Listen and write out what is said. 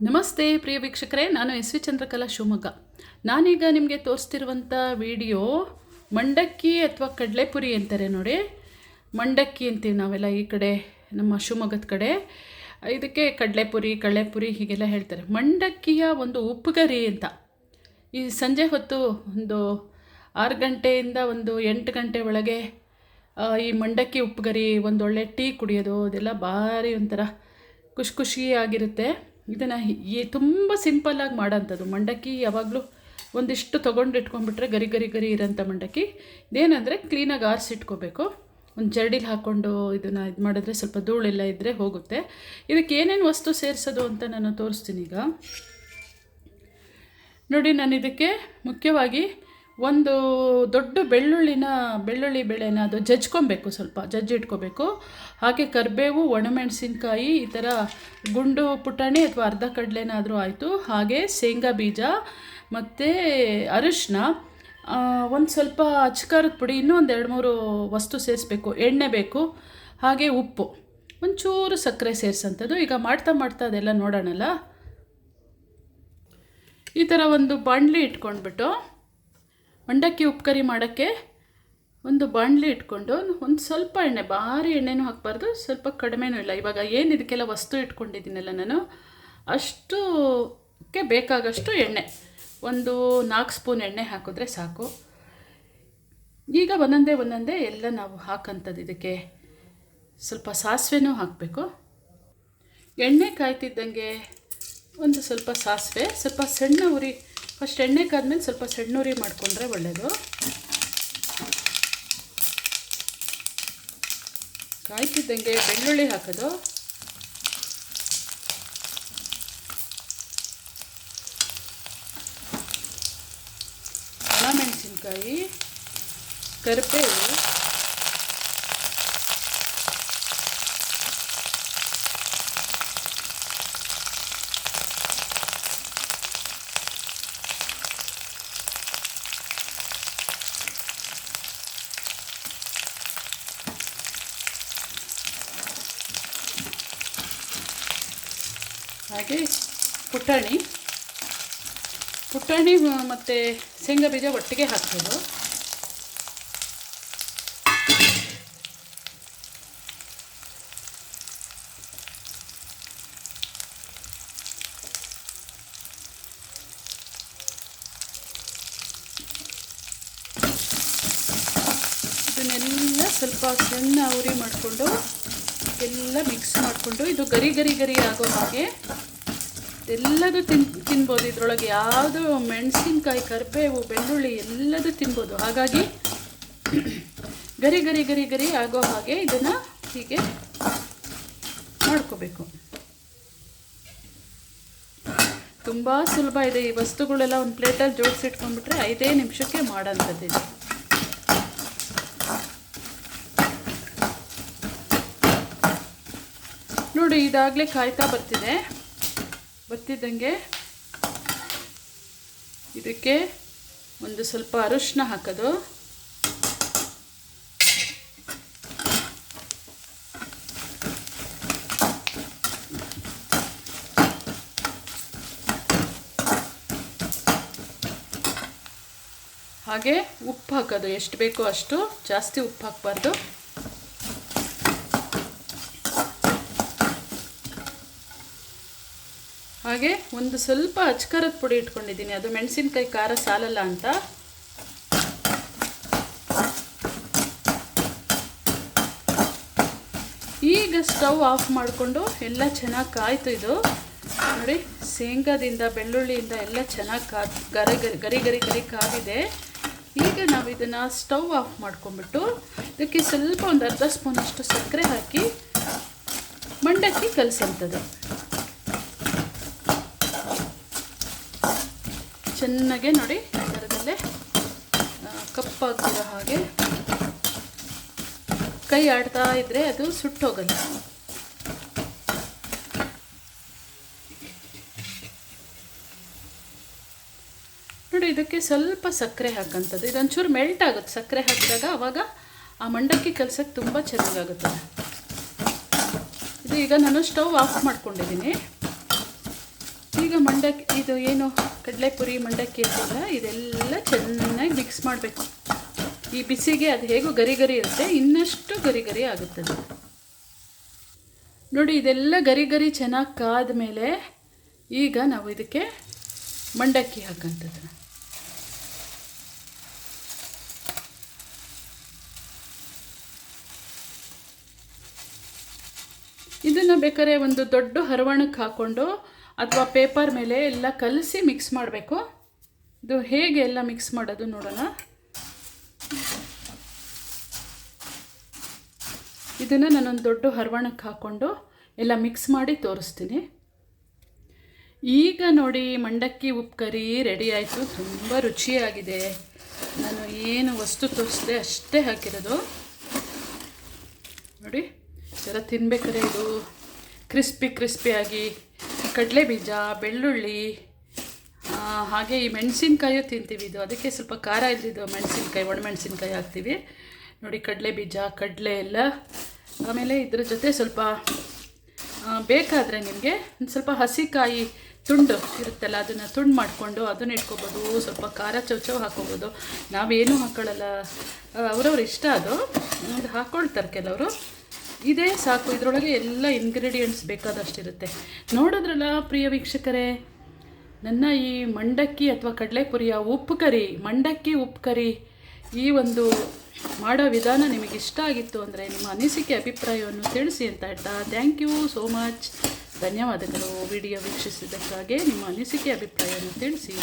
ನಮಸ್ತೆ ಪ್ರಿಯ ವೀಕ್ಷಕರೇ, ನಾನು ಎಸ್ ವಿ ಚಂದ್ರಕಲಾ ಶಿವಮೊಗ್ಗ. ನಾನೀಗ ನಿಮಗೆ ತೋರಿಸ್ತಿರುವಂಥ ವಿಡಿಯೋ ಮಂಡಕ್ಕಿ ಅಥವಾ ಕಡಲೆಪುರಿ ಅಂತಾರೆ ನೋಡಿ. ಮಂಡಕ್ಕಿ ಅಂತೀವಿ ನಾವೆಲ್ಲ ಈ ಕಡೆ, ನಮ್ಮ ಶಿವಮೊಗ್ಗದ ಕಡೆ. ಇದಕ್ಕೆ ಕಡಲೆಪುರಿ ಕಡಲೆಪುರಿ ಹೀಗೆಲ್ಲ ಹೇಳ್ತಾರೆ. ಮಂಡಕ್ಕಿಯ ಒಂದು ಉಪ್ಪುಗರಿ ಅಂತ. ಈ ಸಂಜೆ ಹೊತ್ತು ಒಂದು ಆರು ಗಂಟೆಯಿಂದ ಒಂದು ಎಂಟು ಗಂಟೆ ಒಳಗೆ ಈ ಮಂಡಕ್ಕಿ ಉಪ್ಪುಗರಿ, ಒಂದೊಳ್ಳೆ ಟೀ ಕುಡಿಯೋದು, ಅದೆಲ್ಲ ಭಾರಿ ಒಂಥರ ಖುಷಿ ಖುಷಿಯಾಗಿರುತ್ತೆ. ಇದನ್ನು ಈ ತುಂಬ ಸಿಂಪಲ್ಲಾಗಿ ಮಾಡೋಂಥದ್ದು ಮಂಡಕ್ಕಿ ಯಾವಾಗಲೂ ಒಂದಿಷ್ಟು ತೊಗೊಂಡು ಇಟ್ಕೊಂಡ್ಬಿಟ್ರೆ ಗರಿ ಗರಿ ಗರಿ ಇರೋಂಥ ಮಂಡಕ್ಕಿ. ಇದೇನಂದರೆ ಕ್ಲೀನಾಗಿ ಆರಿಸಿಟ್ಕೋಬೇಕು. ಒಂದು ಜರಡಿಲಿ ಹಾಕ್ಕೊಂಡು ಇದನ್ನು ಇದು ಮಾಡಿದ್ರೆ ಸ್ವಲ್ಪ ಧೂಳೆಲ್ಲ ಇದ್ದರೆ ಹೋಗುತ್ತೆ. ಇದಕ್ಕೆ ಏನೇನು ವಸ್ತು ಸೇರಿಸೋದು ಅಂತ ನಾನು ತೋರಿಸ್ತೀನಿ ಈಗ. ನೋಡಿ, ನಾನು ಇದಕ್ಕೆ ಮುಖ್ಯವಾಗಿ ಒಂದು ದೊಡ್ಡ ಬೆಳ್ಳುಳ್ಳಿನ, ಬೆಳ್ಳುಳ್ಳಿ ಬೆಳೆನ ಅದು ಜಜ್ಕೊಬೇಕು ಸ್ವಲ್ಪ, ಜಜ್ಜಿ ಇಟ್ಕೋಬೇಕು. ಹಾಗೆ ಕರಿಬೇವು, ಒಣಮೆಣಸಿನ್ಕಾಯಿ, ಈ ಥರ ಗುಂಡು ಪುಟಾಣಿ ಅಥವಾ ಅರ್ಧ ಕಡಲೆನಾದರೂ ಆಯಿತು. ಹಾಗೆ ಶೇಂಗಾ ಬೀಜ, ಮತ್ತು ಅರಿಶಿನ ಒಂದು ಸ್ವಲ್ಪ ಅಚ್ಕಾರದ ಪುಡಿ ಇನ್ನೂ ಒಂದು ಎರಡು ಮೂರು ವಸ್ತು ಸೇರಿಸ್ಬೇಕು. ಎಣ್ಣೆ ಬೇಕು, ಹಾಗೆ ಉಪ್ಪು. ಒಂಚೂರು ಸಕ್ಕರೆ ಸೇರಿಸಂಥದ್ದು ಈಗ ಮಾಡ್ತಾ ಮಾಡ್ತಾ ಅದೆಲ್ಲ ನೋಡೋಣಲ್ಲ? ಈ ಥರ ಒಂದು ಬಾಣಲಿ ಇಟ್ಕೊಂಡ್ಬಿಟ್ಟು ಮಂಡಕ್ಕಿ ಉಪ್ಕರಿ ಮಾಡೋಕ್ಕೆ ಒಂದು ಬಾಣಲಿ ಇಟ್ಕೊಂಡು ಒಂದು ಸ್ವಲ್ಪ ಎಣ್ಣೆ, ಭಾರಿ ಎಣ್ಣೆನೂ ಹಾಕಬಾರ್ದು, ಸ್ವಲ್ಪ ಕಡಿಮೆನೂ ಇಲ್ಲ. ಇವಾಗ ಏನು ಇದಕ್ಕೆಲ್ಲ ವಸ್ತು ಇಟ್ಕೊಂಡಿದ್ದೀನಲ್ಲ ನಾನು, ಅಷ್ಟುಕ್ಕೆ ಬೇಕಾಗಷ್ಟು ಎಣ್ಣೆ, ಒಂದು ನಾಲ್ಕು ಸ್ಪೂನ್ ಎಣ್ಣೆ ಹಾಕಿದ್ರೆ ಸಾಕು. ಈಗ ಒಂದೊಂದೇ ಒಂದೊಂದೇ ಎಲ್ಲ ನಾವು ಹಾಕೋಂಥದ್ದು ಇದಕ್ಕೆ. ಸ್ವಲ್ಪ ಸಾಸಿವೆನೂ ಹಾಕಬೇಕು. ಎಣ್ಣೆ ಕಾಯ್ತಿದ್ದಂಗೆ ಒಂದು ಸ್ವಲ್ಪ ಸಾಸಿವೆ, ಸ್ವಲ್ಪ ಸಣ್ಣ ಉರಿ ಫಸ್ಟ್ ಎಣ್ಣೆ ಕಾದ್ಮೇಲೆ ಸ್ವಲ್ಪ ಸಣ್ಣೂರಿ ಮಾಡಿಕೊಂಡ್ರೆ ಒಳ್ಳೆಯದು ಕಾಯ್ತಿದ್ದಂಗೆ ಬೆಳ್ಳುಳ್ಳಿ ಹಾಕೋದು. ಒಣಮೆಣಸಿನ್ಕಾಯಿ ಕರಿಬೇವು ಹಾಗೆ ಪುಟಾಣಿ. ಪುಟಾಣಿ ಮತ್ತು ಶೇಂಗಾ ಬೀಜ ಒಟ್ಟಿಗೆ ಹಾಕ್ಬೋದು. ಇದನ್ನೆಲ್ಲ ಸ್ವಲ್ಪ ಸಣ್ಣ ಉರಿ ಮಾಡಿಕೊಂಡು, ಎಲ್ಲ ಮಿಕ್ಸ್ ಮಾಡಿಕೊಂಡು, ಇದು ಗರಿ ಗರಿ ಗರಿ ಆಗೋ ಹಾಗೆ ಎಲ್ಲದೂ ತಿನ್, ತಿನ್ಬೋದು. ಇದರೊಳಗೆ ಯಾವುದು ಮೆಣಸಿನ್ಕಾಯಿ, ಕರಿಬೇವು, ಬೆಳ್ಳುಳ್ಳಿ ಎಲ್ಲದೂ ತಿನ್ಬೋದು. ಹಾಗಾಗಿ ಗರಿ ಗರಿ ಗರಿ ಗರಿ ಆಗೋ ಹಾಗೆ ಇದನ್ನು ಹೀಗೆ ಮಾಡ್ಕೋಬೇಕು. ತುಂಬ ಸುಲಭ ಇದೆ. ಈ ವಸ್ತುಗಳೆಲ್ಲ ಒಂದು ಪ್ಲೇಟಲ್ಲಿ ಜೋಡಿಸಿಟ್ಕೊಂಡ್ಬಿಟ್ರೆ ಐದೇ ನಿಮಿಷಕ್ಕೆ ಮಾಡೋಂಥದ್ದಿದೆ. ನೋಡಿ, ಇದಾಗಲೇ ಕಾಯ್ತಾ ಬರ್ತಿದೆ. ಬರ್ತಿದ್ದಂಗೆ ಇದಕ್ಕೆ ಒಂದು ಸ್ವಲ್ಪ ಅರಿಶಿನ ಹಾಕೋದು. ಹಾಗೆ ಉಪ್ಪು ಹಾಕೋದು. ಎಷ್ಟು ಬೇಕೋ ಅಷ್ಟು ಜಾಸ್ತಿ ಉಪ್ಪು ಹಾಕಬಾರ್ದು. ಹಾಗೆ ಒಂದು ಸ್ವಲ್ಪ ಅಚ್ಕರದ ಪುಡಿ ಇಟ್ಕೊಂಡಿದ್ದೀನಿ. ಅದು ಮೆಣಸಿನ್ಕಾಯಿ ಖಾರ ಸಾಲಲ್ಲ ಅಂತ. ಈಗ ಸ್ಟವ್ ಆಫ್ ಮಾಡಿಕೊಂಡು ಎಲ್ಲ ಚೆನ್ನಾಗಿ ಕಾಯ್ತು ಇದು. ನೋಡಿ, ಶೇಂಗಾದಿಂದ, ಬೆಳ್ಳುಳ್ಳಿಯಿಂದ ಎಲ್ಲ ಚೆನ್ನಾಗಿ ಕಾ ಗರಿ ಗರಿ ಗರಿ ಗರಿ ಕಾದಿದೆ. ಈಗ ನಾವು ಇದನ್ನು ಸ್ಟವ್ ಆಫ್ ಮಾಡ್ಕೊಂಡ್ಬಿಟ್ಟು ಇದಕ್ಕೆ ಸ್ವಲ್ಪ ಒಂದು ಅರ್ಧ ಸ್ಪೂನಷ್ಟು ಸಕ್ಕರೆ ಹಾಕಿ ಮಂಡಕ್ಕಿ ಕಲಸಂಥದ್ದು ಚೆನ್ನಾಗೆ ನೋಡಿ ಥರದಲ್ಲೇ ಕಪ್ಪಾಗ್ತಿರೋ ಹಾಗೆ. ಕೈ ಆಡ್ತಾ ಇದ್ದರೆ ಅದು ಸುಟ್ಟೋಗಲ್ಲ. ನೋಡಿ, ಇದಕ್ಕೆ ಸ್ವಲ್ಪ ಸಕ್ಕರೆ ಹಾಕೋಂಥದ್ದು ಇದೊಂಚೂರು ಮೆಲ್ಟ್ ಆಗುತ್ತೆ. ಸಕ್ಕರೆ ಹಾಕಿದಾಗ ಅವಾಗ ಆ ಮಂಡಕ್ಕಿ ಕಲ್ಸಕ್ಕೆ ತುಂಬ ಚೆನ್ನಾಗಾಗುತ್ತೆ. ಇದು ಈಗ ನಾನು ಸ್ಟವ್ ಆಫ್ ಮಾಡ್ಕೊಂಡಿದ್ದೀನಿ. ಈಗ ಮಂಡಕ್ಕಿ, ಇದು ಏನು ಕಡಲೆಪುರಿ ಮಂಡಕ್ಕಿ ಅಂತ ಇದೆಲ್ಲ ಚೆನ್ನಾಗಿ ಮಿಕ್ಸ್ ಮಾಡಬೇಕು. ಈ ಬಿಸಿಗೆ ಅದು ಹೇಗೂ ಗರಿ ಗರಿ ಇರುತ್ತೆ, ಇನ್ನಷ್ಟು ಗರಿ ಗರಿ ಆಗುತ್ತದೆ ನೋಡಿ, ಇದೆಲ್ಲ ಗರಿ ಗರಿ ಚೆನ್ನಾಗಿ ಕಾದ ಮೇಲೆ ಈಗ ನಾವು ಇದಕ್ಕೆ ಮಂಡಕ್ಕಿ ಹಾಕೋಂಥದ್ದು ಇದನ್ನು ಬೇಕಾದ್ರೆ ಒಂದು ದೊಡ್ಡ ಹರವಣಕ್ಕೆ ಹಾಕ್ಕೊಂಡು ಅಥವಾ ಪೇಪರ್ ಮೇಲೆ ಎಲ್ಲ ಕಲಸಿ ಮಿಕ್ಸ್ ಮಾಡಬೇಕು. ಇದು ಹೇಗೆ ಎಲ್ಲ ಮಿಕ್ಸ್ ಮಾಡೋದು ನೋಡೋಣ. ಇದನ್ನು ನಾನೊಂದು ದೊಡ್ಡ ಹರವಣಕ್ಕೆ ಹಾಕ್ಕೊಂಡು ಎಲ್ಲ ಮಿಕ್ಸ್ ಮಾಡಿ ತೋರಿಸ್ತೀನಿ. ಈಗ ನೋಡಿ ಮಂಡಕ್ಕಿ ಉಪ್ಪು ಕರಿ ರೆಡಿ ಆಯಿತು. ತುಂಬ ರುಚಿಯಾಗಿದೆ. ನಾನು ಏನು ವಸ್ತು ತೋರಿಸಿದೆ ಅಷ್ಟೇ ಹಾಕಿರೋದು. ನೋಡಿ ಜರ ತಿನ್ಬೇಕಾದ್ರೆ ಇದು ಕ್ರಿಸ್ಪಿ ಕ್ರಿಸ್ಪಿಯಾಗಿ ಕಡಲೆ ಬೀಜ ಬೆಳ್ಳುಳ್ಳಿ ಹಾಗೆ ಈ ಮೆಣಸಿನ್ಕಾಯು ತಿಂತೀವಿ ಇದು. ಅದಕ್ಕೆ ಸ್ವಲ್ಪ ಖಾರ ಇದ್ದಿದ್ದು ಮೆಣಸಿನ್ಕಾಯಿ, ಒಣಮೆಣಸಿನ್ಕಾಯಿ ಹಾಕ್ತೀವಿ. ನೋಡಿ ಕಡಲೆ ಬೀಜ ಕಡಲೆ ಎಲ್ಲ. ಆಮೇಲೆ ಇದ್ರ ಜೊತೆ ಸ್ವಲ್ಪ ಬೇಕಾದರೆ ನಿಮಗೆ ಒಂದು ಸ್ವಲ್ಪ ಹಸಿಕಾಯಿ ತುಂಡು ಇರುತ್ತಲ್ಲ, ಅದನ್ನು ತುಂಡು ಮಾಡಿಕೊಂಡು ಅದನ್ನ ಇಟ್ಕೊಬೋದು. ಸ್ವಲ್ಪ ಖಾರ ಚೌಚೌ ಹಾಕ್ಕೊಬೋದು. ನಾವೇನು ಹಾಕ್ಕೊಳ್ಳಲ್ಲ ಅವ್ರವ್ರ ಇಷ್ಟ ಅದು. ಅದು ಹಾಕ್ಕೊಳ್ತಾರೆ ಕೆಲವರು. ಇದೇ, ಸಾಕು. ಇದರೊಳಗೆ ಎಲ್ಲ ಇಂಗ್ರೀಡಿಯೆಂಟ್ಸ್ ಬೇಕಾದಷ್ಟಿರುತ್ತೆ. ನೋಡಿದ್ರಲ್ಲ ಪ್ರಿಯ ವೀಕ್ಷಕರೇ, ನನ್ನ ಈ ಮಂಡಕ್ಕಿ ಅಥವಾ ಕಡಲೆಪುರಿಯ ಉಪ್ಪು ಕರಿ, ಮಂಡಕ್ಕಿ ಉಪ್ಪು ಕರಿ ಈ ಒಂದು ಮಾಡೋ ವಿಧಾನ ನಿಮಗೆ ಇಷ್ಟ ಆಗಿತ್ತು ಅಂದರೆ ನಿಮ್ಮ ಅನಿಸಿಕೆ, ಅಭಿಪ್ರಾಯವನ್ನು ತಿಳಿಸಿ ಅಂತ ಹೇಳ್ತಾ ಥ್ಯಾಂಕ್ ಯು ಸೋ ಮಚ್ ಧನ್ಯವಾದಗಳು. ವಿಡಿಯೋ ವೀಕ್ಷಿಸಿದ್ದಕ್ಕಾಗಿ ನಿಮ್ಮ ಅನಿಸಿಕೆ, ಅಭಿಪ್ರಾಯವನ್ನು ತಿಳಿಸಿ.